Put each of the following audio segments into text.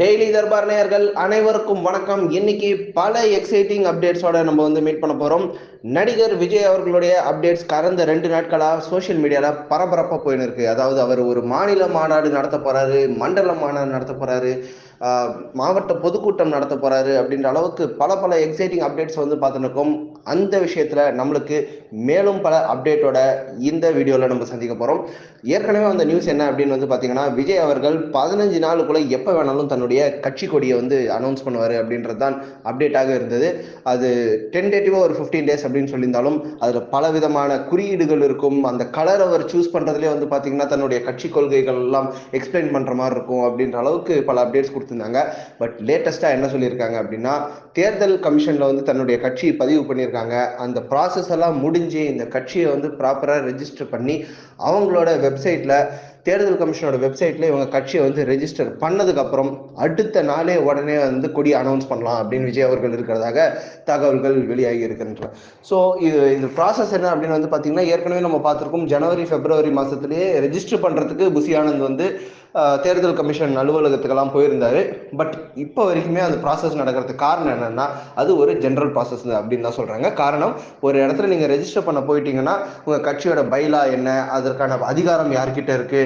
Daily Darbar நேயர்கள் அனைவருக்கும் வணக்கம். இன்னைக்கு பல எக்ஸைட்டிங் அப்டேட்ஸோட நம்ம வந்து மீட் பண்ண போறோம். நடிகர் விஜய் அவர்களுடைய அப்டேட்ஸ் கடந்த ரெண்டு நாட்களா சோஷியல் மீடியால பரபரப்பா போயின்னு இருக்கு அதாவது அவர் ஒரு மாநில மாநாடு நடத்த போறாரு மண்டல மாநாடு நடத்த போறாரு மாவட்ட பொதுக்கூட்டம் நடத்த போறாரு அப்படின்ற அளவுக்கு பல பல எக்ஸைட்டிங் அப்டேட்ஸ் வந்து பார்த்துருக்கோம். அந்த விஷயத்துல நம்மளுக்கு மேலும் பல அப்டேட்டோட இந்த வீடியோல நம்ம சந்திக்க போறோம். ஏற்கனவே அந்த நியூஸ் என்ன அப்படின்னு வந்து பாத்தீங்கன்னா விஜய் அவர்கள் பதினஞ்சு நாளுக்குள்ள எப்ப வேணாலும் தன்னுடைய கட்சி கொடியை வந்து அனௌன்ஸ் பண்ணுவாரு அப்படின்றது தான் அப்டேட்டாக இருந்தது. அது டென்டேட்டிவா ஒரு ஃபிஃப்டீன் டேஸ் அப்படின்னு சொல்லியிருந்தாலும் அதுல பல விதமான குறியீடுகள் இருக்கும். அந்த கலர் அவர் சூஸ் பண்றதுலேயே வந்து பாத்தீங்கன்னா தன்னுடைய கட்சி கொள்கைகள் எல்லாம் எக்ஸ்பிளைன் பண்ற மாதிரி இருக்கும் அப்படின்ற அளவுக்கு பல அப்டேட்ஸ் கொடுத்திருந்தாங்க. பட் லேட்டஸ்டா என்ன சொல்லியிருக்காங்க அப்படின்னா தேர்தல் கமிஷன்ல வந்து தன்னுடைய கட்சி பதிவு பண்ணியிருக்காங்க. அந்த ப்ராசஸ் எல்லாம் முடிஞ்சு இந்த கட்சியை வந்து ப்ராப்பரா ரெஜிஸ்டர் பண்ணி அவங்களோட வெப்சைட்ல தேர்தல் கமிஷனோட வெப்சைட்ல இவங்க கட்சியை வந்து ரெஜிஸ்டர் பண்ணதுக்கு அப்புறம் அடுத்த நாளே உடனே வந்து கொடி அனௌன்ஸ் பண்ணலாம் அப்படின்னு விஜய் அவர்கள் இருக்கிறதாக தகவல்கள் வெளியாகி இருக்கின்றன. ஸோ இது இது ப்ராசஸ் என்ன அப்படின்னு வந்து பார்த்தீங்கன்னா ஏற்கனவே நம்ம பார்த்துருக்கோம் ஜனவரி பிப்ரவரி மாசத்திலேயே ரெஜிஸ்டர் பண்றதுக்கு புசி ஆனந்த் வந்து தேர்தல் கமிஷன் அலுவலகத்துக்கெல்லாம் போயிருந்தாரு. பட் இப்போ வரைக்குமே அந்த ப்ராசஸ் நடக்கிறதுக்கு காரணம் என்னன்னா அது ஒரு ஜென்ரல் ப்ராசஸ் அப்படின்னு தான் சொல்றாங்க. காரணம் ஒரு இடத்துல நீங்க ரெஜிஸ்டர் பண்ண போயிட்டீங்கன்னா உங்க கட்சியோட பைலா என்ன அதற்கான அதிகாரம் யார்கிட்ட இருக்கு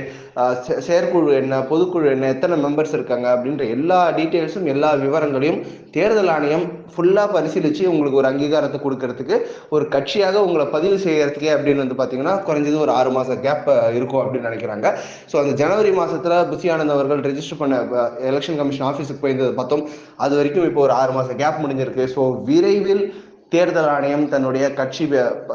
செயற்குழு என்ன பொதுக்குழு என்ன எத்தனை மெம்பர்ஸ் இருக்காங்க அப்படின்ற எல்லா டீட்டெயில்ஸும் எல்லா விவரங்களையும் தேர்தல் ஆணையம் ஃபுல்லாக பரிசீலித்து உங்களுக்கு ஒரு அங்கீகாரத்தை கொடுக்கறதுக்கு ஒரு கட்சியாக உங்களை பதிவு செய்கிறதுக்கே அப்படின்னு வந்து பார்த்தீங்கன்னா குறைஞ்சது ஒரு ஆறு மாதம் கேப் இருக்கும் அப்படின்னு நினைக்கிறாங்க. ஸோ அந்த ஜனவரி மாதத்தில் புசி ஆனந்த் அவர்கள் ரெஜிஸ்டர் பண்ண எலெக்ஷன் கமிஷன் ஆஃபீஸுக்கு போயிருந்தது பார்த்தோம். அது வரைக்கும் இப்போ ஒரு ஆறு மாதம் கேப் முடிஞ்சிருக்கு. ஸோ விரைவில் தேர்தல் ஆணையம் தன்னுடைய கட்சி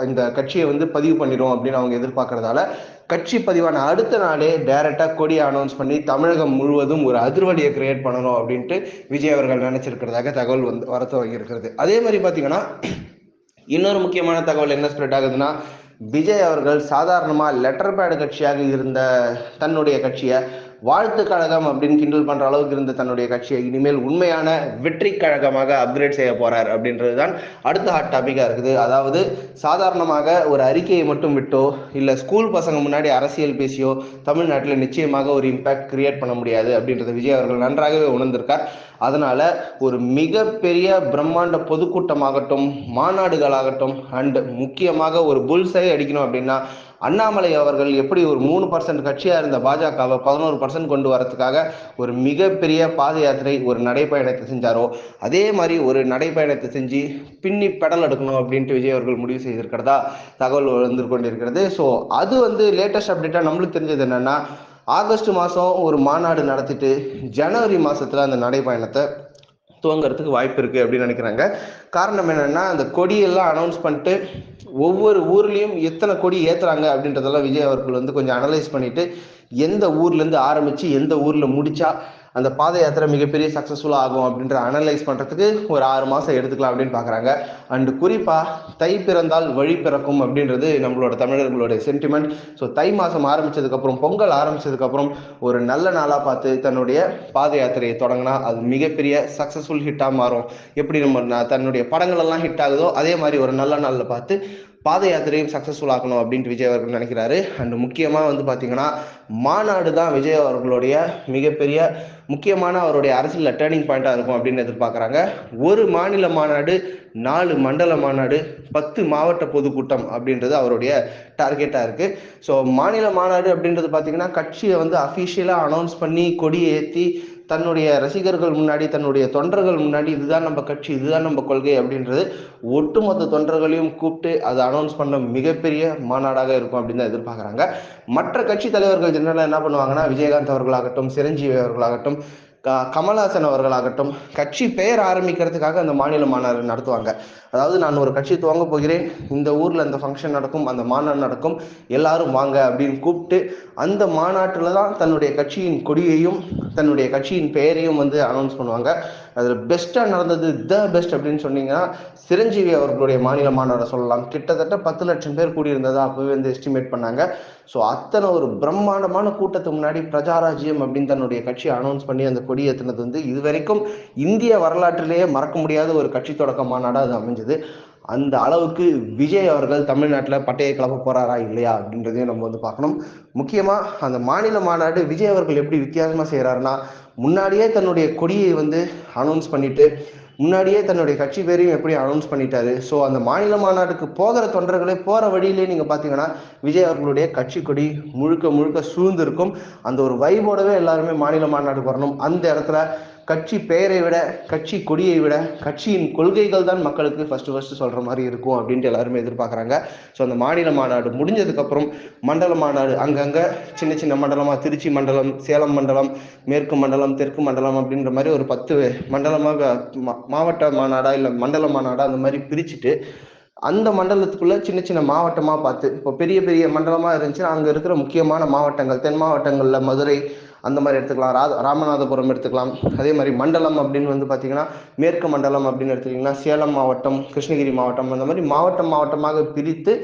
இந்த கட்சியை வந்து பதிவு பண்ணிடும் அப்படின்னு அவங்க எதிர்பார்க்கறதால கட்சி பதிவான அடுத்த நாளே டைரக்டா கொடி அனௌன்ஸ் பண்ணி தமிழகம் முழுவதும் ஒரு அதிர்வலியை கிரியேட் பண்ணணும் அப்படின்ட்டு விஜய் அவர்கள் நினைச்சிருக்கிறதாக தகவல் வந்து வர துவங்கி இருக்கிறது அதே மாதிரி பாத்தீங்கன்னா இன்னொரு முக்கியமான தகவல் என்ன ஸ்ப்ரெட் ஆகுதுன்னா விஜய் அவர்கள் சாதாரணமாக லெட்டர் பேடு கட்சியாக இருந்த தன்னுடைய கட்சியை வாழ்த்து கழகம் அப்படின்னு கிண்டல் பண்ற அளவுக்கு இருந்த தன்னுடைய கட்சியை இனிமேல் உண்மையான வெற்றி கழகமாக அப்கிரேட் செய்ய போறார் அப்படின்றது தான் அடுத்த ஹாட் டாபிக்கா இருக்குது. அதாவது சாதாரணமாக ஒரு அறிக்கையை மட்டும் விட்டோ இல்ல ஸ்கூல் பசங்க முன்னாடி அரசியல் பேசியோ தமிழ்நாட்டில் நிச்சயமாக ஒரு இம்பாக்ட் கிரியேட் பண்ண முடியாது அப்படின்றத விஜய் அவர்கள் நன்றாகவே உணர்ந்திருக்கார். அதனால ஒரு மிகப்பெரிய பிரம்மாண்ட பொதுக்கூட்டமாகட்டும் மாநாடுகளாகட்டும் அண்ட் முக்கியமாக ஒரு புல்சை அடிக்கணும் அப்படின்னா அண்ணாமலை அவர்கள் எப்படி ஒரு மூணு பர்சன்ட் கட்சியாக இருந்த பாஜகவை பதினோரு பர்சன்ட் கொண்டு வரதுக்காக ஒரு மிகப்பெரிய பாத யாத்திரை ஒரு நடைப்பயணத்தை செஞ்சாரோ அதே மாதிரி ஒரு நடைப்பயணத்தை செஞ்சு பின்னி பெடல் எடுக்கணும் அப்படின்ட்டு விஜய் அவர்கள் முடிவு செய்திருக்கிறதா தகவல் வந்து கொண்டிருக்கிறது. ஸோ அது வந்து லேட்டஸ்ட் அப்டேட்டாக நம்மளுக்கு தெரிஞ்சது என்னென்னா ஆகஸ்ட் மாதம் ஒரு மாநாடு நடத்திட்டு ஜனவரி மாதத்தில் அந்த நடைப்பயணத்தை துவங்கறதுக்கு வாய்ப்பு இருக்கு அப்படின்னு நினைக்கிறாங்க. காரணம் என்னன்னா அந்த கொடியெல்லாம் அனௌன்ஸ் பண்ணிட்டு ஒவ்வொரு ஊர்லயும் எத்தனை கொடி ஏத்துறாங்க அப்படின்றதெல்லாம் விஜய் அவர்கள் வந்து கொஞ்சம் அனலைஸ் பண்ணிட்டு எந்த ஊர்ல இருந்து ஆரம்பிச்சு எந்த ஊர்ல முடிச்சா அந்த பாத யாத்திரை மிகப்பெரிய சக்ஸஸ்ஃபுல்லாக ஆகும் அப்படின்ற அனலைஸ் பண்ணுறதுக்கு ஒரு ஆறு மாதம் எடுத்துக்கலாம் அப்படின்னு பார்க்குறாங்க அண்டு குறிப்பாக தை பிறந்தால் வழி பிறக்கும் அப்படின்றது நம்மளோட தமிழர்களோட சென்டிமெண்ட் ஸோ தை மாதம் ஆரம்பித்ததுக்கப்புறம் பொங்கல் ஆரம்பித்ததுக்கப்புறம் ஒரு நல்ல நாளாக பார்த்து தன்னுடைய பாத யாத்திரையை தொடங்கினா அது மிகப்பெரிய சக்ஸஸ்ஃபுல் ஹிட்டாக மாறும். எப்படி நம்ம தன்னுடைய படங்கள் எல்லாம் ஹிட் ஆகுதோ அதே மாதிரி ஒரு நல்ல நாளில் பார்த்து பாத யாத்திரையும் சக்சஸ்ஃபுல் ஆக்கணும் அப்படின்ட்டு விஜய் அவர்கள் நினைக்கிறாரு. அண்ட் முக்கியமாக வந்து பார்த்தீங்கன்னா மாநாடு தான் விஜய் அவர்களுடைய மிகப்பெரிய முக்கியமான அவருடைய அரசியல் டேர்னிங் பாயிண்டாக இருக்கும் அப்படின்னு எதிர்பார்க்குறாங்க. ஒரு மாநில மாநாடு நாலு மண்டல மாநாடு பத்து மாவட்ட பொதுக்கூட்டம் அப்படின்றது அவருடைய டார்கெட்டாக இருக்குது ஸோ மாநில மாநாடு அப்படின்றது பார்த்தீங்கன்னா கட்சியை வந்து அஃபிஷியலாக அனௌன்ஸ் பண்ணி கொடி ஏற்றி தன்னுடைய ரசிகர்கள் முன்னாடி தன்னுடைய தொண்டர்கள் முன்னாடி இதுதான் நம்ம கட்சி இதுதான் நம்ம கொள்கை அப்படின்றது ஒட்டுமொத்த தொண்டர்களையும் கூப்பிட்டு அதை அனௌன்ஸ் பண்ண மிகப்பெரிய மாநாடாக இருக்கும் அப்படின்னு தான் எதிர்பார்க்குறாங்க. மற்ற கட்சி தலைவர்கள் ஜெனரலாக என்ன பண்ணுவாங்கன்னா விஜயகாந்த் அவர்களாகட்டும் சிரஞ்சீவி அவர்களாகட்டும் க- கமல்ஹாசன் அவர்களாகட்டும் கட்சி பெயர் ஆரம்பிக்கிறதுக்காக அந்த மாநில மாநாடு நடத்துவாங்க. அதாவது நான் ஒரு கட்சி துவங்க போகிறேன் இந்த ஊரில் இந்த ஃபங்க்ஷன் நடக்கும் அந்த மாநாடு நடக்கும் எல்லாரும் வாங்க அப்படின்னு கூப்பிட்டு அந்த மாநாட்டில் தான் தன்னுடைய கட்சியின் கொடியையும் தன்னுடைய கட்சியின் பெயரையும் வந்து அனௌன்ஸ் பண்ணுவாங்க. அதில் பெஸ்ட்டாக நடந்தது த பெஸ்ட் அப்படின்னு சொன்னீங்கன்னா சிரஞ்சீவி அவர்களுடைய மாநில மாநாடை சொல்லலாம். கிட்டத்தட்ட பத்து லட்சம் பேர் கூடியிருந்ததா அப்போவே வந்து எஸ்டிமேட் பண்ணாங்க. ஸோ அத்தனை ஒரு பிரம்மாண்டமான கூட்டத்துக்கு முன்னாடி பிரஜாராஜ்யம் அப்படின்னு தன்னுடைய கட்சியை அனௌன்ஸ் பண்ணி அந்த கொடி ஏற்றினது வந்து இதுவரைக்கும் இந்திய வரலாற்றிலேயே மறக்க முடியாத ஒரு கட்சி தொடக்க மாநாடாக அது அமைஞ்சது. அந்த அளவுக்கு விஜய் அவர்கள் தமிழ்நாட்டில் பட்டையை கிளப்ப போறாரா இல்லையா அப்படின்றதையும் நம்ம வந்து பார்க்கணும். முக்கியமா அந்த மாநில மாநாடு விஜய் அவர்கள் எப்படி வித்தியாசமா செய்கிறாருன்னா முன்னாடியே தன்னுடைய கொடியை வந்து அனௌன்ஸ் பண்ணிட்டு முன்னாடியே தன்னுடைய கட்சி பேரையும் எப்படி அனௌன்ஸ் பண்ணிட்டாரு. ஸோ அந்த மாநில மாநாட்டுக்கு போகிற தொண்டர்களே போகிற வழியிலே நீங்கள் பார்த்தீங்கன்னா விஜய் அவர்களுடைய கட்சி கொடி முழுக்க முழுக்க சூழ்ந்திருக்கும். அந்த ஒரு வைபோடவே எல்லாருமே மாநில மாநாட்டுக்கு வரணும். அந்த இடத்துல கட்சி பெயரை விட கட்சி கொடியை விட கட்சியின் கொள்கைகள் தான் மக்களுக்கு ஃபர்ஸ்ட் ஃபர்ஸ்ட் சொல்ற மாதிரி இருக்கும் அப்படின்ட்டு எல்லாருமே எதிர்பார்க்குறாங்க. ஸோ அந்த மாநில மாநாடு முடிஞ்சதுக்கப்புறம் மண்டல மாநாடு அங்கங்கே சின்ன சின்ன மண்டலமாக திருச்சி மண்டலம் சேலம் மண்டலம் மேற்கு மண்டலம் தெற்கு மண்டலம் அப்படின்ற மாதிரி ஒரு பத்து மண்டலமாக மாவட்ட மாநாடா இல்லை மண்டல மாநாடா அந்த மாதிரி பிரிச்சுட்டு அந்த மண்டலத்துக்குள்ள சின்ன சின்ன மாவட்டமாக பார்த்து இப்போ பெரிய பெரிய மண்டலமாக இருந்துச்சுன்னா அங்கே இருக்கிற முக்கியமான மாவட்டங்கள் தென் மாவட்டங்களில் மதுரை அந்த மாதிரி எடுத்துக்கலாம். ரா ராமநாதபுரம் எடுத்துக்கலாம். அதே மாதிரி மண்டலம் அப்படின்னு வந்து பார்த்தீங்கன்னா மேற்கு மண்டலம் அப்படின்னு எடுத்துக்கிட்டிங்கன்னா சேலம் மாவட்டம் கிருஷ்ணகிரி மாவட்டம் அந்த மாதிரி மாவட்டம் மாவட்டமாக பிரித்து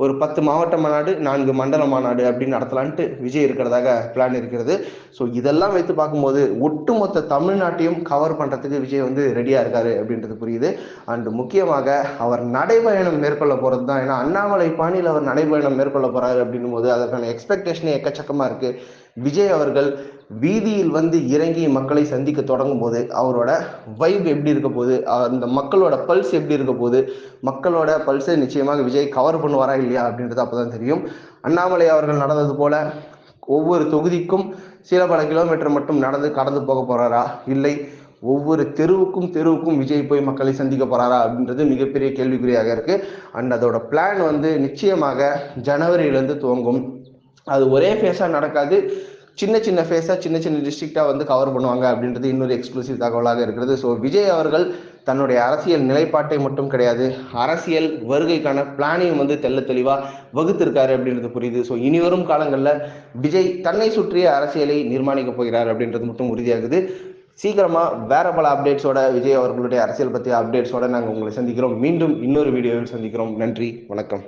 ஒரு பத்து மாவட்ட மாநாடு நான்கு மண்டல மாநாடு அப்படின்னு நடத்தலான்ட்டு விஜய் இருக்கிறதாக பிளான் இருக்கிறது. ஸோ இதெல்லாம் வைத்து பார்க்கும்போது ஒட்டுமொத்த தமிழ்நாட்டையும் கவர் பண்ணுறதுக்கு விஜய் வந்து ரெடியாக இருக்காரு அப்படின்றது புரியுது. அண்ட் முக்கியமாக அவர் நடைபயணம் மேற்கொள்ள போகிறது தான் ஏன்னா அண்ணாமலை பாணியில் அவர் நடைபயணம் மேற்கொள்ள போகிறாரு அப்படின்னும் போது அதற்கான எக்ஸ்பெக்டேஷனே எக்கச்சக்கமாக இருக்குது விஜய் அவர்கள் வீதியில் வந்து இறங்கி மக்களை சந்திக்க தொடங்கும் போது அவரோட வைப் எப்படி இருக்க போகுது? அந்த மக்களோட பல்ஸ் எப்படி இருக்க போகுது? மக்களோட பல்ஸை நிச்சயமாக விஜய் கவர் பண்ணுவாரா இல்லையா அப்படின்றது அப்போதான் தெரியும். அண்ணாமலை அவர்கள் நடந்தது போல ஒவ்வொரு தொகுதிக்கும் சில பல கிலோமீட்டர் மட்டும் நடந்து கடந்து போக போறாரா? இல்லை. ஒவ்வொரு தெருவுக்கும் தெருவுக்கும் விஜய் போய் மக்களை சந்திக்க போறாரா? அப்படின்றது மிகப்பெரிய கேள்விக்குறியாக இருக்கு. அண்ட் அதோட பிளான் வந்து நிச்சயமாக ஜனவரியிலேருந்து துவங்கும். அது ஒரே ஃபேஸாக நடக்காது. சின்ன சின்ன ஃபேஸாக சின்ன சின்ன டிஸ்ட்ரிக்டாக வந்து கவர் பண்ணுவாங்க அப்படின்றது இன்னொரு எக்ஸ்க்ளூசிவ் தகவலாக இருக்கிறது. ஸோ விஜய் அவர்கள் தன்னுடைய அரசியல் நிலைப்பாட்டை மட்டும் கிடையாது அரசியல் வருகைக்கான பிளானையும் வந்து தெல்ல தெளிவாக வகுத்திருக்காரு அப்படின்றது புரியுது. ஸோ இனி வரும் காலங்களில் விஜய் தன்னை சுற்றிய அரசியலை நிர்மாணிக்க போகிறார் அப்படின்றது மட்டும் உறுதியாகுது சீக்கிரமாக வேற பல அப்டேட்ஸோட விஜய் அவர்களுடைய அரசியல் பற்றிய அப்டேட்ஸோட நாங்கள் உங்களை சந்திக்கிறோம். மீண்டும் இன்னொரு வீடியோவில் சந்திக்கிறோம். நன்றி வணக்கம்.